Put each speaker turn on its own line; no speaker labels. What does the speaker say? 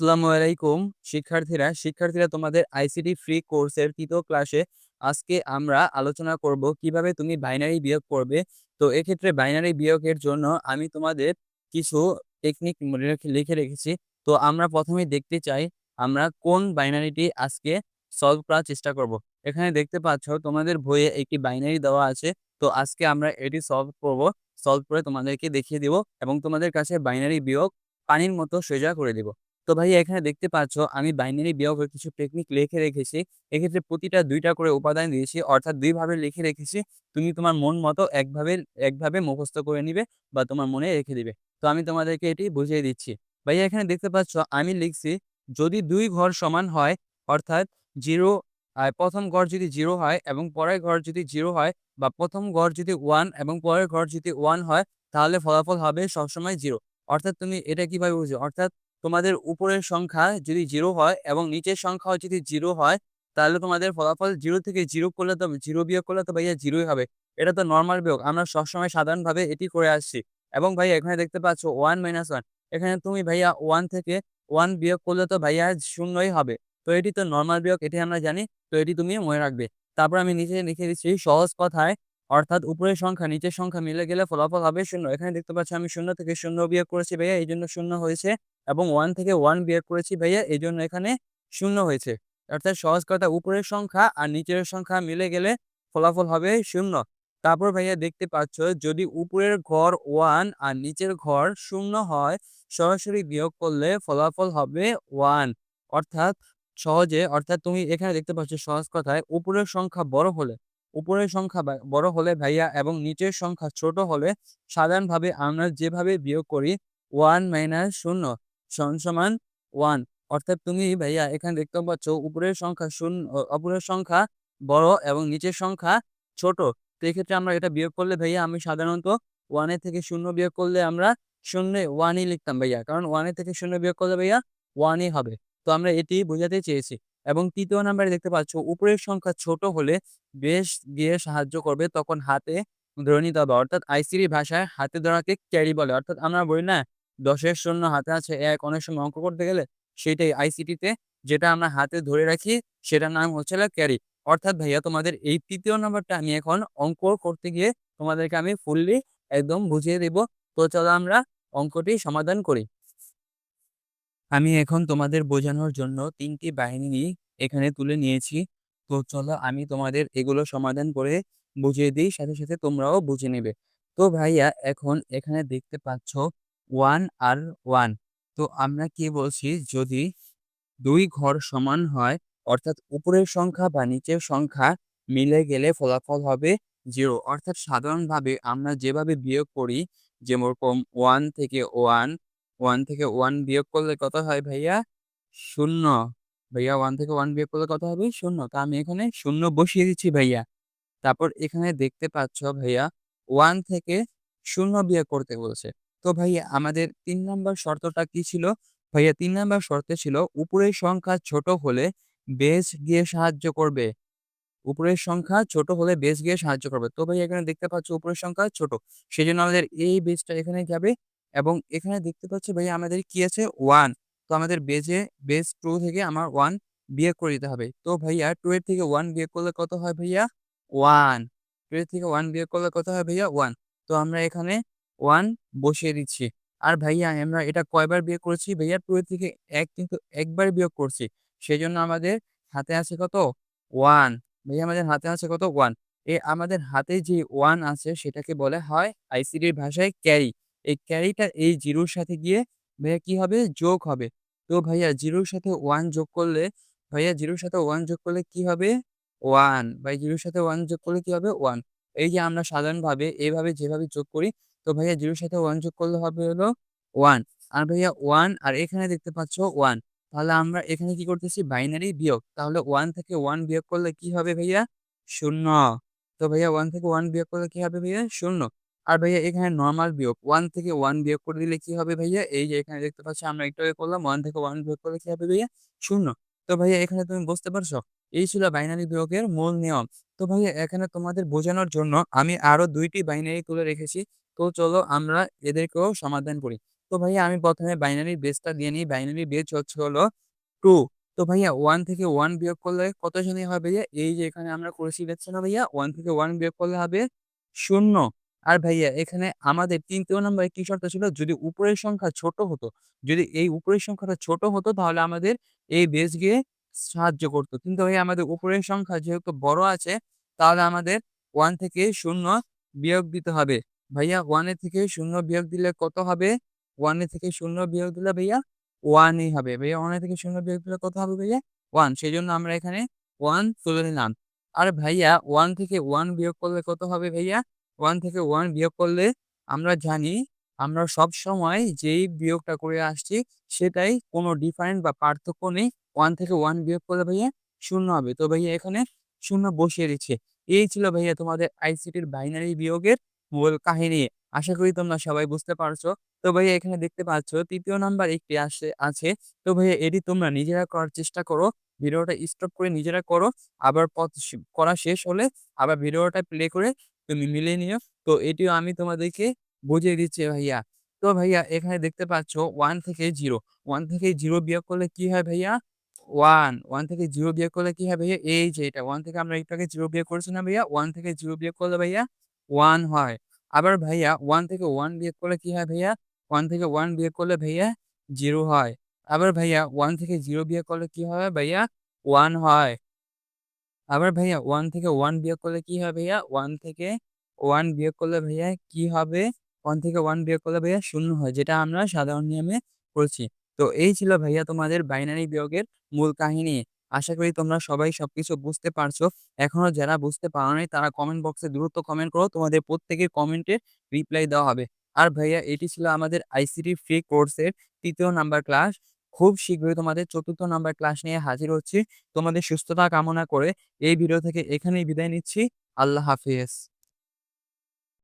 আসসালামু আলাইকুম। শিক্ষার্থীরা শিক্ষার্থীরা, তোমাদের আইসিটি ফ্রি কোর্সের তৃতীয় ক্লাসে আজকে আমরা আলোচনা করব কীভাবে তুমি বাইনারি বিয়োগ করবে। তো এক্ষেত্রে বাইনারি বিয়োগের জন্য আমি তোমাদের কিছু টেকনিক লিখে রেখেছি। তো আমরা প্রথমেই দেখতে চাই, আমরা কোন বাইনারিটি আজকে সলভ করার চেষ্টা করব। এখানে দেখতে পাচ্ছ, তোমাদের বইয়ে একটি বাইনারি দেওয়া আছে। তো আজকে আমরা এটি সলভ করব সলভ করে তোমাদেরকে দেখিয়ে দিব এবং তোমাদের কাছে বাইনারি বিয়োগ পানির মতো সোজা করে দিব। তো ভাই এখানে দেখতে পাচ্ছ আমি বাইনারি বিয়োগের কিছু টেকনিক লিখে রেখেছি। এক্ষেত্রে প্রতিটা দুইটা করে উপাদান দিয়েছি, অর্থাৎ দুইভাবে লিখে রেখেছি। তুমি তোমার মন মতো একভাবে একভাবে মুখস্থ করে নিবে বা তোমার মনে রেখে দিবে। তো আমি তোমাদেরকে এটি বুঝিয়ে দিচ্ছি। ভাইয়া এখানে দেখতে পাচ্ছ আমি লিখছি, যদি দুই ঘর সমান হয়, অর্থাৎ জিরো প্রথম ঘর যদি জিরো হয় এবং পরের ঘর যদি জিরো হয় বা প্রথম ঘর যদি ওয়ান এবং পরের ঘর যদি ওয়ান হয়, তাহলে ফলাফল হবে সবসময় জিরো। অর্থাৎ তুমি এটা কীভাবে বুঝো অর্থাৎ তোমাদের উপরের সংখ্যা যদি জিরো হয় এবং নিচের সংখ্যাও যদি জিরো হয়, তাহলে তোমাদের ফলাফল জিরো থেকে জিরো করলে তো জিরো বিয়োগ করলে তো ভাইয়া জিরোই হবে। এটা তো নর্মাল বিয়োগ। আমরা সবসময় সাধারণভাবে এটি করে আসছি। এবং ভাইয়া এখানে দেখতে পাচ্ছ ওয়ান মাইনাস ওয়ান এখানে তুমি ভাইয়া ওয়ান থেকে ওয়ান বিয়োগ করলে তো ভাইয়া শূন্যই হবে। তো এটি তো নর্মাল বিয়োগ, এটি আমরা জানি। তো এটি তুমি মনে রাখবে। তারপর আমি নিচে লিখে দিচ্ছি সহজ কথায়, অর্থাৎ উপরের সংখ্যা, নিচের সংখ্যা মিলে গেলে ফলাফল হবে শূন্য। এখানে দেখতে পাচ্ছি আমি শূন্য থেকে শূন্য বিয়োগ করেছি ভাইয়া এই জন্য শূন্য হয়েছে। এবং ওয়ান থেকে ওয়ান বিয়োগ করেছি ভাইয়া এই জন্য এখানে শূন্য হয়েছে। অর্থাৎ সহজ কথা, উপরের সংখ্যা আর নিচের সংখ্যা মিলে গেলে ফলাফল হবে শূন্য। তারপর ভাইয়া দেখতে পাচ্ছ, যদি উপরের ঘর ওয়ান আর নিচের ঘর শূন্য হয়, সরাসরি বিয়োগ করলে ফলাফল হবে ওয়ান অর্থাৎ সহজে, অর্থাৎ তুমি এখানে দেখতে পাচ্ছ সহজ কথায়, উপরের সংখ্যা বড় হলে, উপরের সংখ্যা বড় হলে ভাইয়া এবং নিচের সংখ্যা ছোট হলে সাধারণভাবে আমরা যেভাবে বিয়োগ করি ওয়ান মাইনাস শূন্য। সমান সমান ওয়ান অর্থাৎ তুমি ভাইয়া এখানে দেখতে পাচ্ছ উপরের সংখ্যা শূন্য উপরের সংখ্যা বড় এবং নিচের সংখ্যা ছোট। তো এক্ষেত্রে আমরা এটা বিয়োগ করলে ভাইয়া আমি সাধারণত ওয়ানের থেকে শূন্য বিয়োগ করলে আমরা শূন্য ওয়ানই লিখতাম ভাইয়া। কারণ ওয়ানের থেকে শূন্য বিয়োগ করলে ভাইয়া ওয়ানই হবে। তো আমরা এটি বোঝাতে চেয়েছি। এবং তৃতীয় নাম্বারে দেখতে পাচ্ছ উপরের সংখ্যা ছোট হলে বেশ গিয়ে সাহায্য করবে তখন হাতে ধরে নিতে হবে। অর্থাৎ আইসিরি ভাষায় হাতে ধরাকে ক্যারি বলে। অর্থাৎ আমরা বলি না দশের শূন্য হাতে আছে এক, অনেক সময় অঙ্ক করতে গেলে সেটাই আইসিটিতে যেটা আমরা হাতে ধরে রাখি সেটার নাম হচ্ছে ক্যারি। অর্থাৎ ভাইয়া, তোমাদের এই তৃতীয় নাম্বারটা আমি এখন অঙ্ক করতে গিয়ে তোমাদেরকে আমি ফুললি একদম বুঝিয়ে দেব। তো চলো আমরা অঙ্কটি সমাধান করি। আমি এখন তোমাদের বোঝানোর জন্য তিনটি বাহিনী এখানে তুলে নিয়েছি। তো চলো আমি তোমাদের এগুলো সমাধান করে বুঝিয়ে দিই, সাথে সাথে তোমরাও বুঝে নেবে। তো ভাইয়া, এখন এখানে দেখতে পাচ্ছ ওয়ান আর ওয়ান। তো আমরা কি বলছি, যদি দুই ঘর সমান হয়, অর্থাৎ উপরের সংখ্যা বা নিচের সংখ্যা মিলে গেলে ফলাফল হবে জিরো। অর্থাৎ সাধারণভাবে আমরা যেভাবে বিয়োগ করি, যেরকম ওয়ান থেকে ওয়ান ওয়ান থেকে ওয়ান বিয়োগ করলে কত হয় ভাইয়া? শূন্য। ভাইয়া, ওয়ান থেকে ওয়ান বিয়োগ করলে কত হবে? শূন্য। তা আমি এখানে শূন্য বসিয়ে দিচ্ছি ভাইয়া। তারপর এখানে দেখতে পাচ্ছ ভাইয়া, ওয়ান থেকে শূন্য বিয়োগ করতে বলছে। তো ভাইয়া আমাদের তিন নম্বর শর্তটা কি ছিল? ভাইয়া তিন নম্বর শর্তে ছিল, উপরের সংখ্যা ছোট হলে বেস গিয়ে সাহায্য করবে। উপরের সংখ্যা ছোট হলে বেস গিয়ে সাহায্য করবে। তো ভাই এখানে দেখতে পাচ্ছ উপরের সংখ্যা ছোট। সেই জন্য আমাদের এই বেসটা এখানে যাবে এবং এখানে দেখতে পাচ্ছি ভাইয়া আমাদের কি আছে? ওয়ান তো আমাদের বেজে বেস টু থেকে আমার ওয়ান বিয়ে করে দিতে হবে। তো ভাইয়া টু এর থেকে ওয়ান বিয়োগ করলে কত হয় ভাইয়া? ওয়ান টু এর থেকে ওয়ান বিয়োগ করলে কত হয় ভাইয়া? ওয়ান তো আমরা এখানে ওয়ান বসিয়ে দিচ্ছি। আর ভাইয়া, আমরা এটা কয়বার বিয়োগ করেছি? ভাইয়া টু থেকে এক কিন্তু একবার বিয়োগ করছি। সেই জন্য আমাদের হাতে আছে কত? ওয়ান। ভাইয়া, আমাদের হাতে আছে কত? ওয়ান। এ আমাদের হাতে যে ওয়ান আছে, সেটাকে বলে হয় আইসিডির ভাষায় ক্যারি। এই ক্যারিটা এই জিরোর সাথে গিয়ে ভাইয়া কি হবে? যোগ হবে। তো ভাইয়া, জিরোর সাথে ওয়ান যোগ করলে, ভাইয়া, জিরোর সাথে ওয়ান যোগ করলে কি হবে? ওয়ান। ভাই, জিরোর সাথে ওয়ান যোগ করলে কি হবে? ওয়ান। এই যে আমরা সাধারণভাবে এইভাবে যেভাবে যোগ করি তো ভাইয়া জিরোর সাথে ওয়ান যোগ করলে হবে হলো ওয়ান আর ভাইয়া ওয়ান আর এখানে দেখতে পাচ্ছ ওয়ান তাহলে আমরা এখানে কি করতেছি? বাইনারি বিয়োগ। তাহলে ওয়ান থেকে ওয়ান বিয়োগ করলে কি হবে ভাইয়া? শূন্য। তো ভাইয়া ওয়ান থেকে ওয়ান বিয়োগ করলে কি হবে ভাইয়া? শূন্য। আর ভাইয়া এখানে নর্মাল বিয়োগ। ওয়ান থেকে ওয়ান বিয়োগ করে দিলে কি হবে ভাইয়া? এই যে এখানে দেখতে পাচ্ছি আমরা একটু করলাম ওয়ান থেকে ওয়ান বিয়োগ করলে কি হবে ভাইয়া? শূন্য। তো ভাইয়া এখানে তুমি বুঝতে পারছ? এই ছিল বাইনারি বিয়োগের মূল নিয়ম। তো ভাইয়া এখানে তোমাদের বোঝানোর জন্য আমি আরও দুইটি বাইনারি তুলে রেখেছি। তো চলো আমরা এদেরকেও সমাধান করি তো ভাইয়া আমি প্রথমে বাইনারি বেসটা দিয়ে নিই। বাইনারি বেস হচ্ছে হলো টু তো ভাইয়া ওয়ান থেকে ওয়ান বিয়োগ করলে কত জানি হবে? এই যে এখানে আমরা করেছি দেখছ না ভাইয়া? ওয়ান থেকে ওয়ান বিয়োগ করলে হবে শূন্য আর ভাইয়া এখানে আমাদের ৩য় নম্বরে কি শর্ত ছিল? যদি উপরের সংখ্যা ছোট হতো, যদি এই উপরের সংখ্যাটা ছোট হতো তাহলে আমাদের এই বেস গিয়ে সাহায্য করতো কিন্তু ভাইয়া আমাদের উপরের সংখ্যা যেহেতু বড় আছে তাহলে আমাদের ওয়ান থেকে শূন্য বিয়োগ দিতে হবে। ভাইয়া 1 এর থেকে শূন্য বিয়োগ দিলে কত হবে? 1 এর থেকে শূন্য বিয়োগ দিলে ভাইয়া 1 ই হবে। ভাইয়া 1 এর থেকে শূন্য বিয়োগ দিলে কত হবে ভাইয়া? ওয়ান সেই জন্য আমরা এখানে ওয়ান তুলে নিলাম। আর ভাইয়া ওয়ান থেকে ওয়ান বিয়োগ করলে কত হবে ভাইয়া? ওয়ান থেকে ওয়ান বিয়োগ করলে আমরা জানি, আমরা সবসময় যেই বিয়োগটা করে আসছি, সেটাই কোনো ডিফারেন্ট বা পার্থক্য নেই। ওয়ান থেকে ওয়ান বিয়োগ করলে ভাইয়া শূন্য হবে। তো ভাইয়া এখানে শূন্য বসিয়ে দিচ্ছি। এই ছিল ভাইয়া তোমাদের আইসিটির বাইনারি বিয়োগের মূল কাহিনী। আশা করি তোমরা সবাই বুঝতে পারছ। তো ভাইয়া এখানে দেখতে পাচ্ছ তৃতীয় নাম্বার একটি আসে আছে। তো ভাইয়া এটি তোমরা নিজেরা করার চেষ্টা করো। ভিডিওটা স্টপ করে নিজেরা করো। আবার পথ করা শেষ হলে আবার ভিডিওটা প্লে করে তুমি মিলিয়ে নিও। তো এটিও আমি তোমাদেরকে বুঝিয়ে দিচ্ছি ভাইয়া। তো ভাইয়া এখানে দেখতে পাচ্ছ ওয়ান থেকে 0, 1 থেকে জিরো বিয়োগ করলে কি হয় ভাইয়া? 1, 1 থেকে জিরো বিয়োগ করলে কি হয় ভাইয়া? এই যে এটা ওয়ান থেকে আমরা আগে 0 বিয়োগ করেছি না ভাইয়া? ওয়ান থেকে জিরো বিয়োগ করলে ভাইয়া 1 হয়। আবার ভাইয়া ওয়ান থেকে 1 বিয়োগ করলে কি হয় ভাইয়া? ওয়ান থেকে 1 বিয়োগ করলে ভাইয়া জিরো হয়। আবার ভাইয়া ওয়ান থেকে 0 বিয়োগ করলে কি হয় ভাইয়া? ওয়ান হয়। আবার ভাইয়া ওয়ান থেকে 1 বিয়োগ করলে কি হয় ভাইয়া? ওয়ান থেকে 1 বিয়োগ করলে ভাইয়া কি হবে? ওয়ান থেকে 1 বিয়োগ করলে ভাইয়া শূন্য হয়। যেটা আমরা সাধারণ নিয়মে করেছি। তো এই ছিল ভাইয়া তোমাদের বাইনারি বিয়োগের মূল কাহিনী। আশা করি তোমরা সবাই সবকিছু বুঝতে পারছ। এখনও যারা বুঝতে পারো নাই, তারা কমেন্ট বক্সে দ্রুত কমেন্ট করো। তোমাদের প্রত্যেকের কমেন্টের রিপ্লাই দেওয়া হবে। আর ভাইয়া, এটি ছিল আমাদের আইসিটি ফ্রি কোর্সের তৃতীয় নাম্বার ক্লাস। খুব শীঘ্রই তোমাদের চতুর্থ নাম্বার ক্লাস নিয়ে হাজির হচ্ছি। তোমাদের সুস্থতা কামনা করে এই ভিডিও থেকে এখানেই বিদায় নিচ্ছি। আল্লাহ হাফেজ।